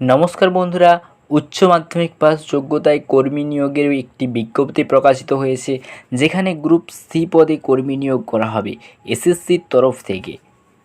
নমস্কার বন্ধুরা, উচ্চ মাধ্যমিক পাস যোগ্যতায় কর্মী নিয়োগের একটি বিজ্ঞপ্তি প্রকাশিত হয়েছে, যেখানে গ্রুপ সি পদে কর্মী নিয়োগ করা হবে এসএসসির তরফ থেকে।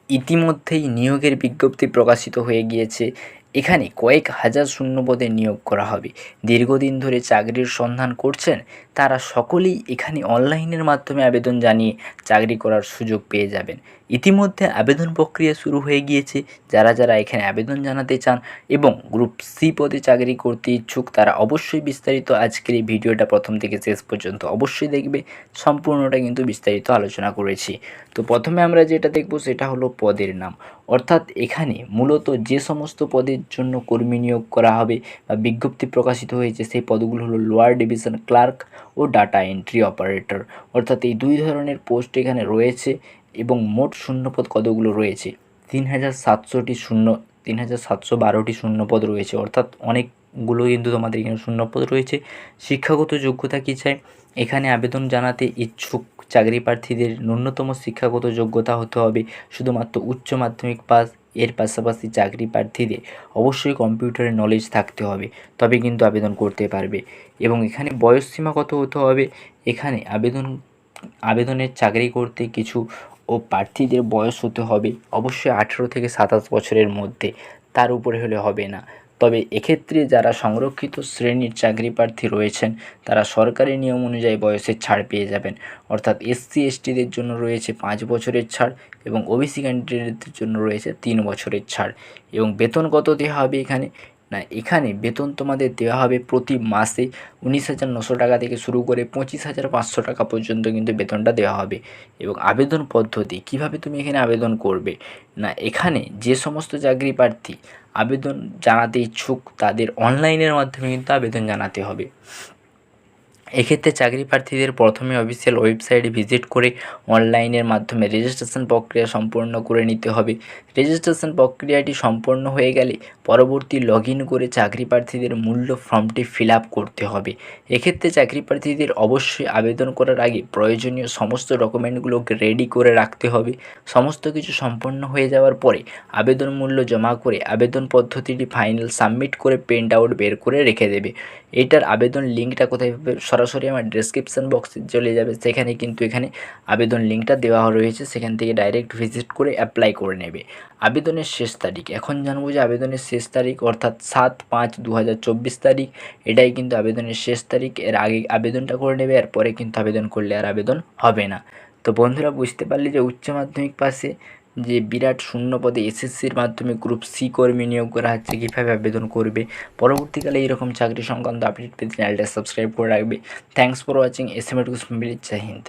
ইতিমধ্যেই নিয়োগের বিজ্ঞপ্তি প্রকাশিত হয়ে গিয়েছে। এখানে কয়েক হাজার শূন্য পদে নিয়োগ করা হবে। দীর্ঘদিন ধরে চাকরির সন্ধান করছেন, তারা সকলেই এখানে অনলাইনের মাধ্যমে আবেদন জানিয়ে চাকরি করার সুযোগ পেয়ে যাবেন। ইতিমধ্যে আবেদন প্রক্রিয়া শুরু হয়ে গিয়েছে। যারা যারা এখানে আবেদন জানাতে চান এবং গ্রুপ সি পদে চাকরি করতে ইচ্ছুক, তারা অবশ্যই বিস্তারিত আজকের এই ভিডিওটা প্রথম থেকে শেষ পর্যন্ত অবশ্যই দেখবে। সম্পূর্ণটা কিন্তু বিস্তারিত আলোচনা করেছি। তো প্রথমে আমরা যেটা দেখব, সেটা হলো পদের নাম। অর্থাৎ এখানে মূলত যে সমস্ত পদের জন্য কর্মী নিয়োগ করা হবে বা বিজ্ঞপ্তি প্রকাশিত হয়েছে, সেই পদগুলো হলো লোয়ার ডিভিশন ক্লার্ক ও ডাটা এন্ট্রি অপারেটর। অর্থাৎ এই দুই ধরনের পোস্ট এখানে রয়েছে এবং মোট শূন্যপদ কতগুলো রয়েছে? তিন হাজার সাতশোটি শূন্য, তিন হাজার সাতশো বারোটি শূন্যপদ রয়েছে। অর্থাৎ অনেকগুলো কিন্তু তোমাদের এখানে শূন্যপদ রয়েছে। শিক্ষাগত যোগ্যতা কী চাই? এখানে আবেদন জানাতে ইচ্ছুক চাকরি প্রার্থীদের ন্যূনতম শিক্ষাগত যোগ্যতা হতে হবে। শুধুমাত্র উচ্চ মাধ্যমিক পাস এর পাশাপাশি চাকরি প্রার্থীদের অবশ্যই কম্পিউটারের নলেজ থাকতে হবে, তবে কিন্তু আবেদন করতে পারবে। এবং এখানে বয়স সীমা কত হতে হবে? এখানে আবেদন, আবেদনের চাকরি করতে কিছু ও প্রার্থীদের বয়স হতে হবে অবশ্যই আঠেরো থেকে সাতাশ বছরের মধ্যে। তার উপরে হলে হবে না। তবে এক্ষেত্রে যারা সংরক্ষিত শ্রেণির চাকরি প্রার্থী রয়েছেন, তারা সরকারি নিয়ম অনুযায়ী বয়সের ছাড় পেয়ে যাবেন। অর্থাৎ এসসি, এসটিদের জন্য রয়েছে পাঁচ বছরের ছাড় এবং ওবিসি ক্যান্ডিডেটদের জন্য রয়েছে তিন বছরের ছাড়। এবং বেতন কত দেওয়া হবে এখানে? না, এখানে বেতন তোমাদের দেওয়া হবে প্রতি মাসে উনিশ হাজার নশো টাকা থেকে শুরু করে পঁচিশ হাজার পাঁচশো টাকা পর্যন্ত কিন্তু বেতনটা দেওয়া হবে। এবং আবেদন পদ্ধতি, কীভাবে তুমি এখানে আবেদন করবে? না, এখানে যে সমস্ত চাকরি প্রার্থী আবেদন জানাতে ইচ্ছুক তাদের অনলাইনের মাধ্যমে কিন্তু আবেদন জানাতে হবে। এক্ষেত্রে চাকরি প্রার্থীদের প্রথমে অফিসিয়াল ওয়েবসাইটে ভিজিট করে অনলাইনের মাধ্যমে রেজিস্ট্রেশন প্রক্রিয়া সম্পূর্ণ করে নিতে হবে। রেজিস্ট্রেশন প্রক্রিয়াটি সম্পন্ন হয়ে গেলে পরবর্তী লগ করে চাকরি প্রার্থীদের মূল্য ফর্মটি ফিল করতে হবে। এক্ষেত্রে চাকরি প্রার্থীদের অবশ্যই আবেদন করার আগে প্রয়োজনীয় সমস্ত ডকুমেন্টগুলোকে রেডি করে রাখতে হবে। সমস্ত কিছু সম্পন্ন হয়ে যাওয়ার পরে আবেদন মূল্য জমা করে আবেদন পদ্ধতিটি ফাইনাল সাবমিট করে প্রিন্ট আউট বের করে রেখে দেবে। এটার আবেদন লিঙ্কটা কোথায় পাবে? সরাসরি আমার ডেসক্রিপশান বক্সে চলে যাবে। সেখানে কিন্তু এখানে আবেদন লিঙ্কটা দেওয়া রয়েছে। সেখান থেকে ডাইরেক্ট ভিজিট করে অ্যাপ্লাই করে নেবে। আবেদনের শেষ তারিখ। এখন জানব যে আবেদনের শেষ তারিখ অর্থাৎ সাত পাঁচ দু তারিখ। এটাই কিন্তু আবেদনের শেষ তারিখ। এর আগে আবেদনটা করে নেবে, এরপরে কিন্তু আবেদন করলে আর আবেদন হবে না। তো বন্ধুরা, বুঝতে পারলে যে উচ্চ মাধ্যমিক পাশে যে বিরাট শূন্য পদে এসএসসির মাধ্যমে গ্রুপ সি কর্মী নিয়োগ করা হচ্ছে, কীভাবে আবেদন করবে? পরবর্তীকালে এইরকম চাকরি সংক্রান্ত আপডেট পেতে চ্যানেলটা সাবস্ক্রাইব করে রাখবে। Thanks for watching S M এটুকু জয় হিন্দ